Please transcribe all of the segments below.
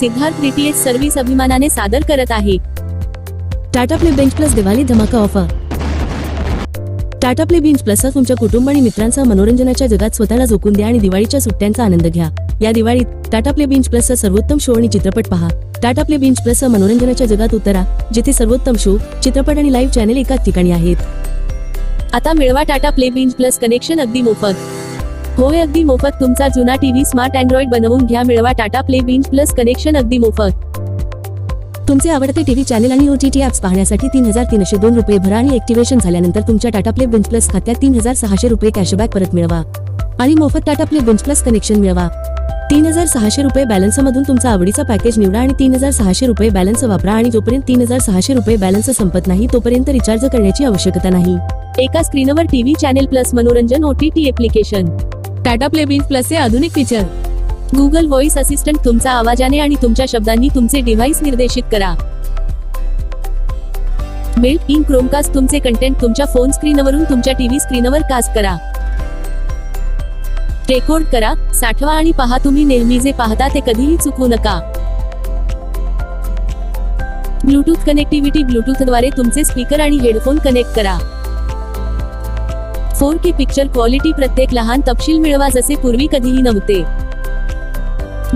Siddharth DTH service अभिमानाने सादर करत आहे. Tata Play Binge Plus Diwali धमाका offer. Tata Play Binge Plus हा तुमच्या कुटुंब आणि मित्रांसह मनोरंजनाच्या जगात स्वतःला झोकून द्या आणि दिवाळीच्या सुट्ट्यांचा आनंद घ्या. या दिवाळीत टाटा प्ले बेंच प्लस सर्वोत्तम शो आणि चित्रपट पहा. टाटा प्ले बेंच प्लस मनोरंजनाच्या जगात उतरा जिथे सर्वोत्तम शो चित्रपट आणि लाईव्ह चॅनेल एकाच ठिकाणी आहेत. आता मिळवा Tata Play Binge Plus connection अगदी मोफत. होय अगदी मोफत. तुमचा जुना टीव्ही स्मार्ट अँड्रॉइड बनवून घ्या. मिळवा Tata Play Binge Plus connection अगदी मोफत. तुमचे आवडते टीव्ही चॅनेल आणि ओटीटी ऍप्स पाहण्यासाठी तीन हजार तीनशे दोन रुपये भरा आणि ऍक्टिव्हेशन झाल्यानंतर तुमच्या टाटा प्ले बेंच प्लस खात्यात तीन हजार सहाशे रुपये कॅशबॅक परत मिळवा. आणि मोफत Tata Play Binge Plus connection मिळवा. तीन हजार सहाशे रुपये बॅलन्स मधून तुमचा आवडीचा पॅकेज निवडा आणि तीन हजार सहाशे रुपये बॅलन्स वापरा आणि जोपर्यंत तीन हजार सहाशे रुपये बॅलन्स संपत नाही तोपर्यंत रिचार्ज करण्याची आवश्यकता नाही. एका स्क्रीनवर टीव्ही चॅनेल प्लस मनोरंजन OTT application Tata Play Plus प्लसचे आधुनिक फीचर गुगल व्हॉइस असिस्टंट तुमचा आवाजाने आणि तुमच्या शब्दांनी तुमचे डिव्हाइस निर्देशित करा. बिल्ट इन क्रोमकास्ट तुमचे कंटेंट तुमच्या फोन स्क्रीनवरून तुमच्या टीव्ही स्क्रीनवर कास्ट करा. रेकॉर्ड करा साठवा आणि पहा तुम्ही नेहमी जे पाहता ते कधीही चुकवू नका. ब्लूटूथ कनेक्टिव्हिटी ब्लूटूथद्वारे तुमचे स्पीकर आणि हेडफोन कनेक्ट करा. फोर के पिक्चर क्वालिटी प्रत्येक लहान तपशील मिळवा जसे पूर्वी कधीही नव्हते.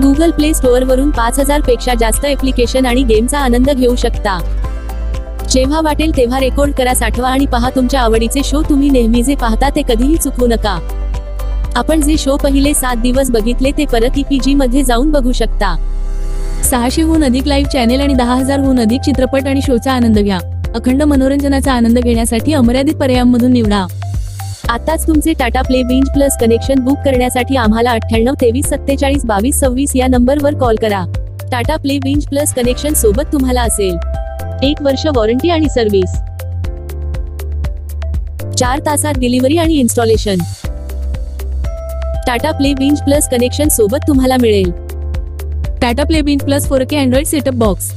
गुगल प्ले स्टोअर वरून पाच हजारपेक्षा जास्त एप्लिकेशन आणि गेमचा आनंद घेऊ शकता. जेव्हा वाटेल तेव्हा रेकॉर्ड करा साठवा आणि पहा तुमच्या आवडीचे शो तुम्ही नेहमी जे पाहता ते कधीही चुकवू नका. आपण जे शो पहिले सात दिवस बघितले ते परत ईपीजी मध्ये जाऊन बघू शकता. सहाशेहून अधिक लाईव्ह चॅनेल आणि दहा हजारहून अधिक चित्रपट आणि शोचा आनंद घ्या. अखंड मनोरंजनाचा आनंद घेण्यासाठी अमर्यादित पर्यायांमधून निवडा. आताच तुमचे Tata Play Binge Plus connection book करण्यासाठी आम्हाला अठ्ठ्याण्णव तेवीस सत्तेचाळीस बावीस सव्वीस या नंबरवर कॉल करा. Tata Play Binge Plus connection सोबत तुम्हाला असेल. एक वर्ष वॉरंटी आणि सर्व्हिस. चार तासात डिलिव्हरी आणि installation. Tata Play Binge Plus connection सोबत तुम्हाला मिळेल. Tata Play Binge Plus four K android setup box.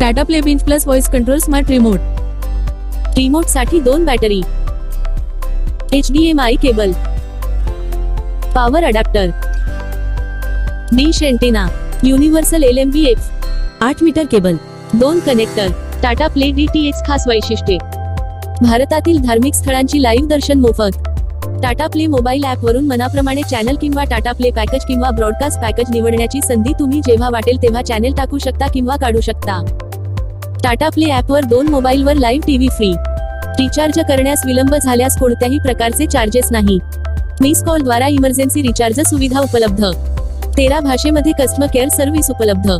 Tata Play Binge Plus voice control smart remote. रिमोटसाठी दोन battery. H D M I cable power adapter dish antenna universal L N B F आठ metre cable दोन connector Tata Play D T H खास वैशिष्ट्ये. भारतातील धार्मिक स्थळांची live दर्शन मोफत. Tata play mobile app वरून मनाप्रमाणे चॅनल किंवा टाटा प्ले पॅकेज किंवा ब्रॉडकास्ट पॅकेज निवडण्याची संधी तुम्ही जेव्हा वाटेल तेव्हा चॅनेल टाकू शकता किंवा काढू शकता. टाटा प्ले ऍपवर दोन मोबाईलवर लाईव्ह टीव्ही फ्री रिचार्ज करण्यास विलंब झाल्यास कोणत्याही प्रकारचे चार्जेस नाही. मिस कॉल द्वारा इमर्जन्सी रिचार्ज सुविधा उपलब्ध. तेरा भाषेमध्ये कस्टमर केअर सर्व्हिस उपलब्ध.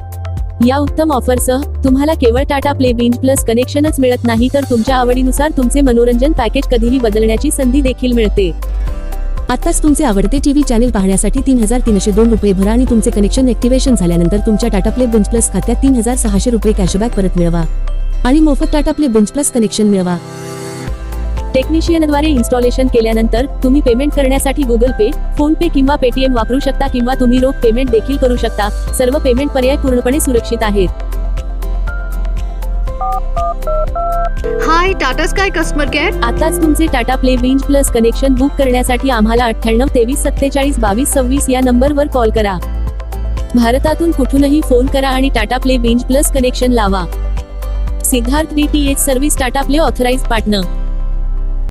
या उत्तम ऑफरसह तुम्हाला केवळ टाटा प्ले बिंज प्लस कनेक्शनच मिळत नाही तर तुमच्या आवडीनुसार तुमचे मनोरंजन पॅकेज कधीही बदलण्याची संधी देखील मिळते. आताच तुमचे आवडते टीव्ही चॅनेल पाहण्यासाठी तीन हजार तीनशे दोन रुपये भरा आणि तुमचे कनेक्शन ऍक्टिव्हेशन झाल्यानंतर तुमच्या टाटा प्ले बिंज प्लस खात्यात तीन हजार सहाशे रुपये कॅशबॅक परत मिळवा. आणि मोफत Tata Play Binge Plus connection मिळवा. टेक्निशियनद्वारे इन्स्टॉलेशन केल्यानंतर तुम्ही पेमेंट करण्यासाठी गुगल पे फोन पे किंवा पेटीएम वापरू शकता किंवा तुम्ही रोख पेमेंट देखील करू शकता. सर्व पेमेंट पर्याय पूर्णपणे सुरक्षित आहेत. Hi Tata Sky customer care आताच तुमचे Tata Play Binge Plus connection book करण्यासाठी आम्हाला अठ्ठ्याण्णव तेवीस सत्तेचाळीस बावीस सव्वीस या नंबरवर कॉल करा. भारतातून कुठूनही फोन करा आणि Tata Play Binge Plus connection लावा. Siddharth D T H service Tata Play authorise partner